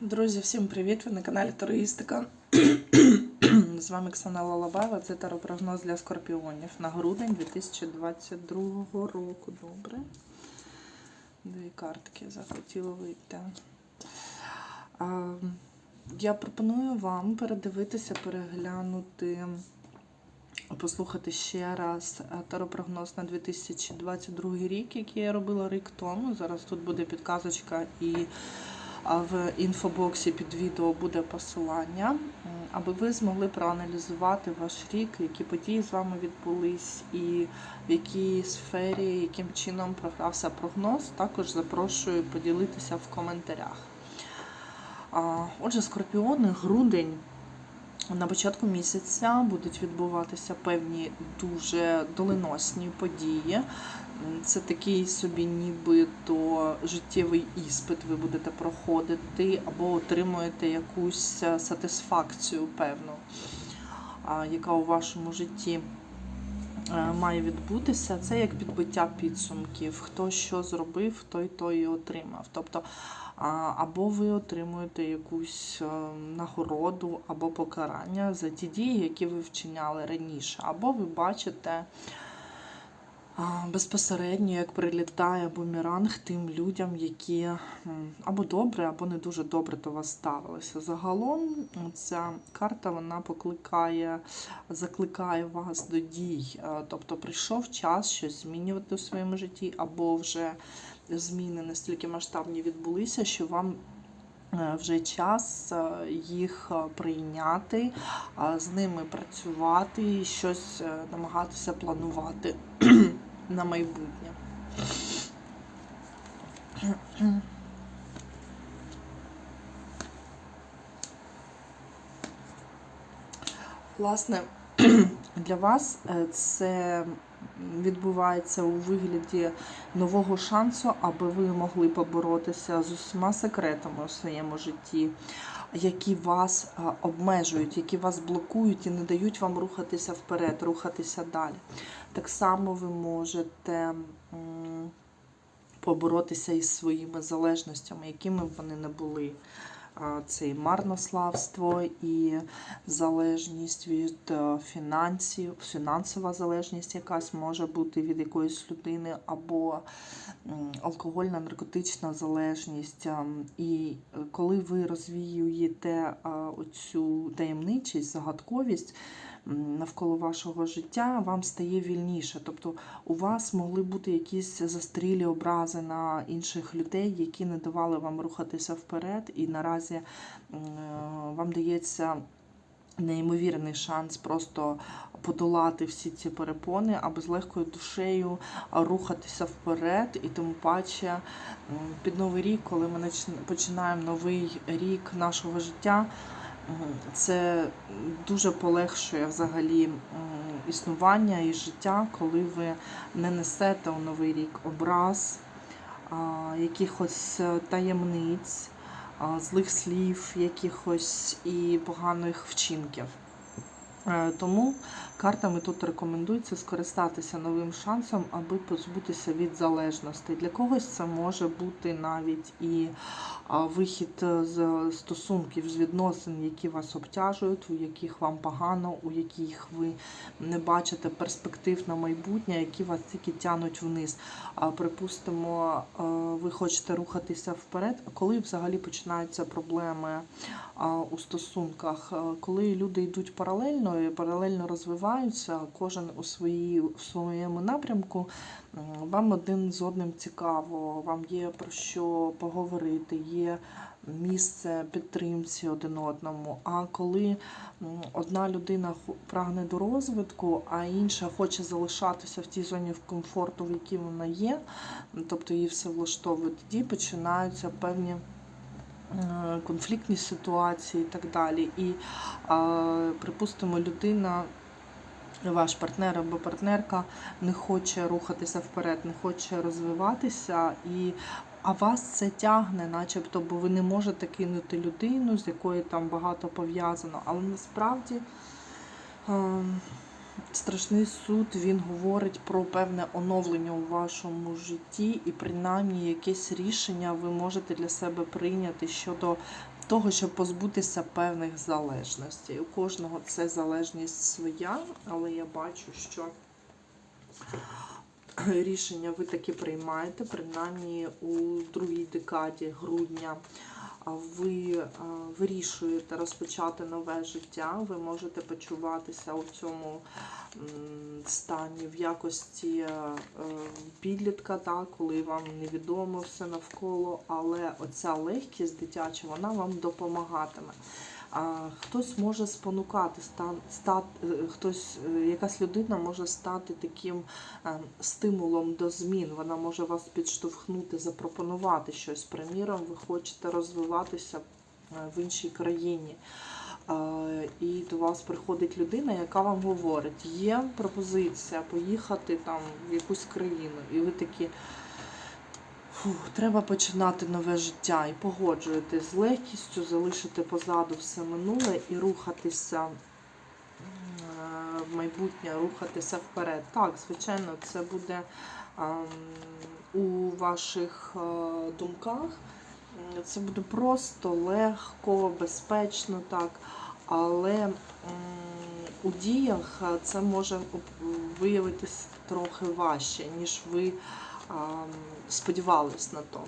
Друзі, всім привіт! Ви на каналі Тароїстика. З вами Оксана Лалабаєва. Це таропрогноз для скорпіонів на грудень 2022 року. Добре. Дві картки захотіло вийти. Я пропоную вам передивитися, переглянути, послухати ще раз таропрогноз на 2022 рік, який я робила рік тому. Зараз тут буде підказочка і в інфобоксі під відео буде посилання, аби ви змогли проаналізувати ваш рік, які події з вами відбулись, і в якій сфері, яким чином програвся прогноз. Також запрошую поділитися в коментарях. Отже, скорпіони, грудень. На початку місяця будуть відбуватися певні дуже доленосні події. Це такий собі нібито життєвий іспит ви будете проходити, або отримуєте якусь е, сатисфакцію певну, яка у вашому житті має відбутися. Це як підбиття підсумків. Хто що зробив, той то і отримав. Тобто або ви отримуєте якусь е, нагороду або покарання за ті дії, які ви вчиняли раніше, або ви бачите безпосередньо, як прилітає бумеранг тим людям, які або добре, або не дуже добре до вас ставилися. Загалом ця карта вона покликає, закликає вас до дій. Е, Тобто прийшов час щось змінювати у своєму житті, або вже зміни настільки масштабні відбулися, що вам е, вже час е, їх прийняти, з ними працювати і щось намагатися планувати на майбутнє. Власне, для вас е, це відбувається у вигляді нового шансу, аби ви могли поборотися з усіма секретами у своєму житті, які вас е, обмежують, які вас блокують і не дають вам рухатися вперед, рухатися далі. Так само ви можете поборотися із своїми залежностями, якими б вони не були. Це і марнославство, і залежність від е, фінансів, фінансова залежність якась може бути від якоїсь людини, або алкогольна, наркотична залежність. Ем, І е, коли ви розвіюєте оцю таємничість, загадковість навколо вашого життя, вам стає вільніше. Тобто у вас могли бути якісь застрілі образи на інших людей, які не давали вам рухатися вперед, і наразі е, вам дається неймовірний шанс просто подолати всі ці перепони, аби з легкою душею рухатися вперед, і тим паче під новий рік, коли ми починаємо новий рік нашого життя. Це дуже полегшує взагалі існування і життя, коли ви не несете у новий рік образ, якихось е, таємниць, злих слів, якихось і поганих вчинків. Е, Тому картами тут рекомендується скористатися новим шансом, аби позбутися від залежностей. Для когось це може бути навіть і вихід з стосунків, з відносин, які вас обтяжують, у яких вам погано, у яких ви не бачите перспектив на майбутнє, які вас тільки тянуть вниз. Припустимо, ви хочете рухатися вперед. А коли взагалі починаються проблеми у стосунках, коли люди йдуть паралельно і паралельно розвиваються, кожен у своїй в своєму напрямку, вам один з одним цікаво, вам є про що поговорити, є місце підтримці один одному. А коли одна людина прагне до розвитку, а інша хоче залишатися в тій зоні комфорту, в якій вона є, тобто її все влаштовує, тоді починаються певні конфліктні ситуації і так далі. І, припустимо, людина, ваш партнер або партнерка не хоче рухатися вперед, не хоче розвиватися, і, а вас це тягне, начебто, бо ви не можете кинути людину, з якою там багато пов'язано. Але насправді. ем, Страшний суд він говорить про певне оновлення у вашому житті, і принаймні якесь рішення ви можете для себе прийняти щодо того, щоб позбутися певних залежностей. У кожного це залежність своя, але я бачу, що рішення ви таки приймаєте, принаймні у другій декаді грудня. Ви е, вирішуєте розпочати нове життя, ви можете почуватися у цьому стані в якості е, підлітка, так, коли вам невідомо все навколо, але оця легкість дитяча, вона вам допомагатиме. Хтось може спонукати, стан, стат, е, хтось, е, якась людина може стати таким е, стимулом до змін. Вона може вас підштовхнути, запропонувати щось. Приміром, ви хочете розвиватися в іншій країні. І до вас приходить людина, яка вам говорить, є пропозиція поїхати там в якусь країну, і ви такі. Фу, треба починати нове життя і погоджуєтесь з легкістю, залишити позаду все минуле і рухатися е, в майбутнє, рухатися вперед. Так, звичайно, це буде ем, у ваших е, думках. Це буде просто легко, безпечно, так. Але у діях е, це може виявитись трохи важче, ніж ви сподівались на то.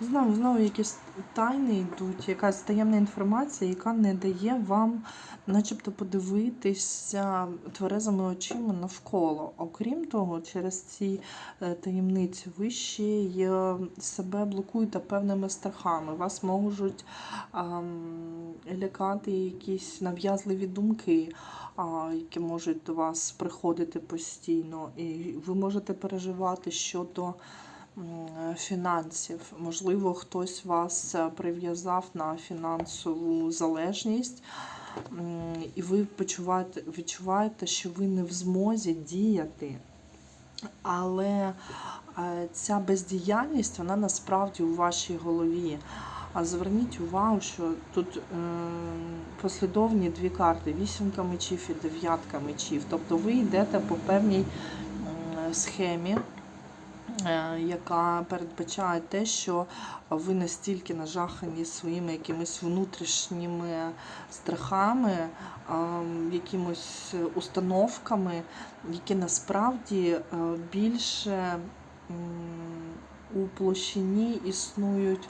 Знову, знову якісь тайни йдуть, якась таємна інформація, яка не дає вам начебто подивитися тверезими очима навколо. Окрім того, через ці е, таємниці ви ще й е, себе блокуєте певними страхами. Вас можуть ам, лякати якісь нав'язливі думки, а, які можуть до вас приходити постійно. І ви можете переживати щодо фінансів. Можливо, хтось вас е, прив'язав на фінансову залежність, і ви почуваєте, відчуваєте, що ви не в змозі діяти. Але е, ця бездіяльність, вона насправді у вашій голові. А зверніть увагу, що тут е, послідовні дві карти: вісімка мечів і дев'ятка мечів. Тобто ви йдете по певній схемі, е, яка передбачає те, що ви настільки нажахані своїми якимись внутрішніми страхами, якимось установками, які насправді е, більше у площині існують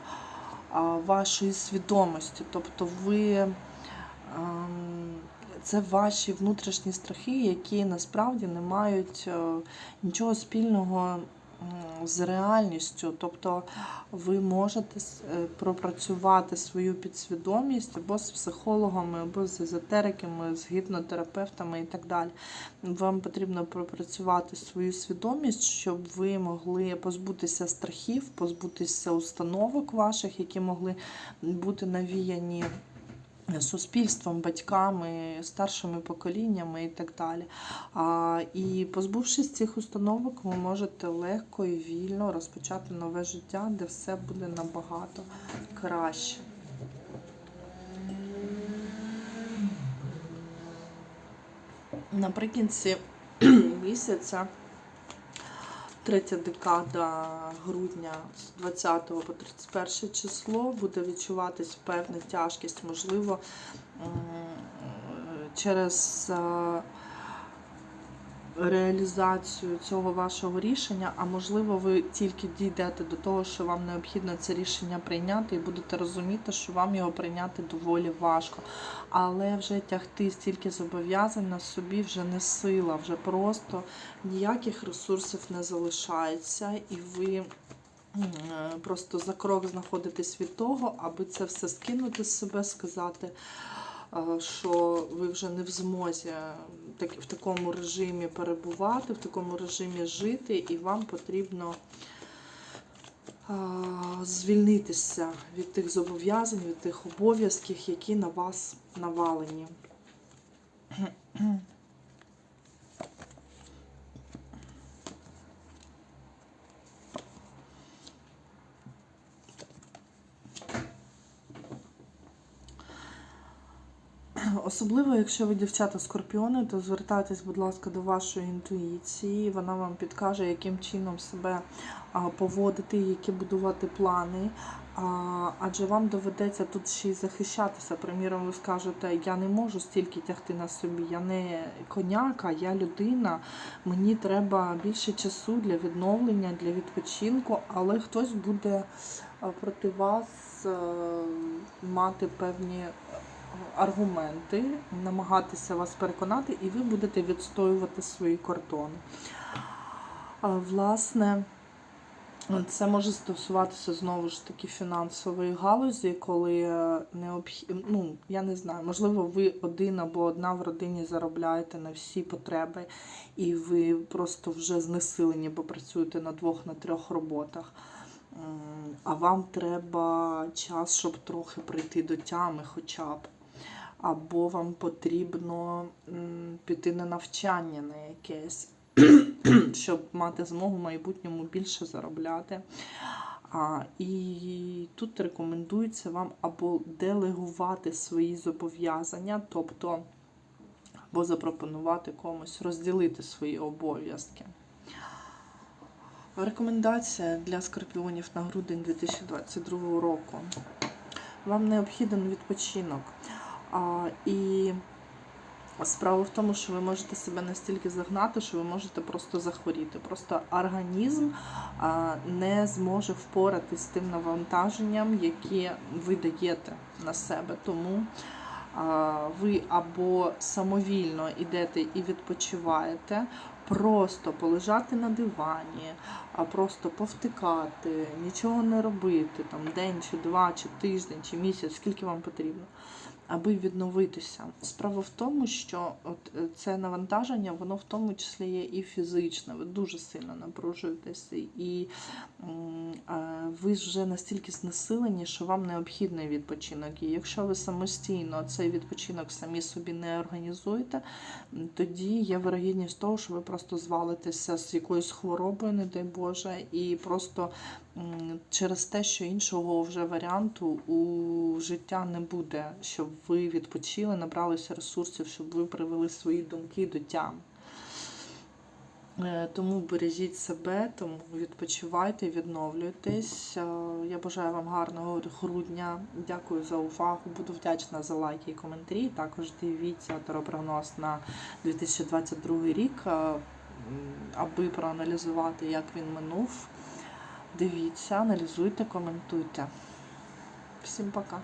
вашої свідомості. Тобто ви це ваші внутрішні страхи, які насправді не мають е, нічого спільного з реальністю. Тобто ви можете е, пропрацювати свою підсвідомість або з психологами, або з езотериками, з гіпнотерапевтами і так далі. Вам потрібно пропрацювати свою свідомість, щоб ви могли позбутися страхів, позбутися установок ваших, які могли бути навіяні суспільством, батьками, старшими поколіннями і так далі. А, і позбувшись цих установок, ви можете легко і вільно розпочати нове життя, де все буде набагато краще. Наприкінці місяця, третя декада грудня з 20 по 31 число буде відчуватись певна тяжкість, можливо, через е, реалізацію цього вашого рішення, а можливо, ви тільки дійдете до того, що вам необхідно це рішення прийняти, і будете розуміти, що вам його прийняти доволі важко. Але вже тягти стільки зобов'язань на собі вже не сила, вже просто ніяких ресурсів не залишається, і ви е, просто за крок знаходитесь від того, аби це все скинути з себе, сказати що ви вже не в змозі в такому режимі перебувати, в такому режимі жити, і вам потрібно звільнитися від тих зобов'язань, від тих обов'язків, які на вас навалені. Особливо, якщо ви дівчата скорпіони, то звертайтесь, будь ласка, до вашої інтуїції. Вона вам підкаже, яким чином себе поводити, які будувати плани. Адже вам доведеться тут ще й захищатися. Приміром, ви скажете, я не можу стільки тягти на собі, я не коняка, я людина. Мені треба більше часу для відновлення, для відпочинку, але хтось буде проти вас мати певні аргументи, намагатися вас переконати, і ви будете відстоювати свої кордони. Власне, це може стосуватися знову ж таки фінансової галузі, коли необхідно, ну я не знаю, можливо, ви один або одна в родині заробляєте на всі потреби, і ви просто вже знесилені, бо працюєте на двох, на трьох роботах. А вам треба час, щоб трохи прийти до тями, хоча б. Або вам потрібно піти на навчання на якесь, щоб мати змогу в майбутньому більше заробляти. А, і тут рекомендується вам або делегувати свої зобов'язання, тобто або запропонувати комусь розділити свої обов'язки. Рекомендація для скорпіонів на грудень 2022 року. Вам необхіден відпочинок. А, і справа в тому, що ви можете себе настільки загнати, що ви можете просто захворіти. Просто організм а, не зможе впоратись з тим навантаженням, яке ви даєте на себе. Тому а, ви або самовільно йдете і відпочиваєте, просто полежати на дивані, а просто повтикати, нічого не робити, там день чи два, чи тиждень, чи місяць, скільки вам потрібно, аби відновитися. Справа в тому, що от е, це навантаження, воно в тому числі є і фізичне. Ви дуже сильно напружуєтеся, і ви вже настільки знесилені, що вам необхідний відпочинок. І якщо ви самостійно цей відпочинок самі собі не організуєте, тоді є вирогідність того, що ви просто звалитеся з якоюсь хворобою, не дай Боже, і просто через те, що іншого вже варіанту у життя не буде, щоб ви відпочили, набралися ресурсів, щоб ви привели свої думки до тям. Е, Тому бережіть себе, тому відпочивайте, відновлюйтесь. Е, Я бажаю вам гарного грудня. Дякую за увагу. Буду вдячна за лайки і коментарі. Також дивіться теропрогноз на 2022 рік, е, аби проаналізувати, як він минув. Дивіться, аналізуйте, коментуйте. Всім пока.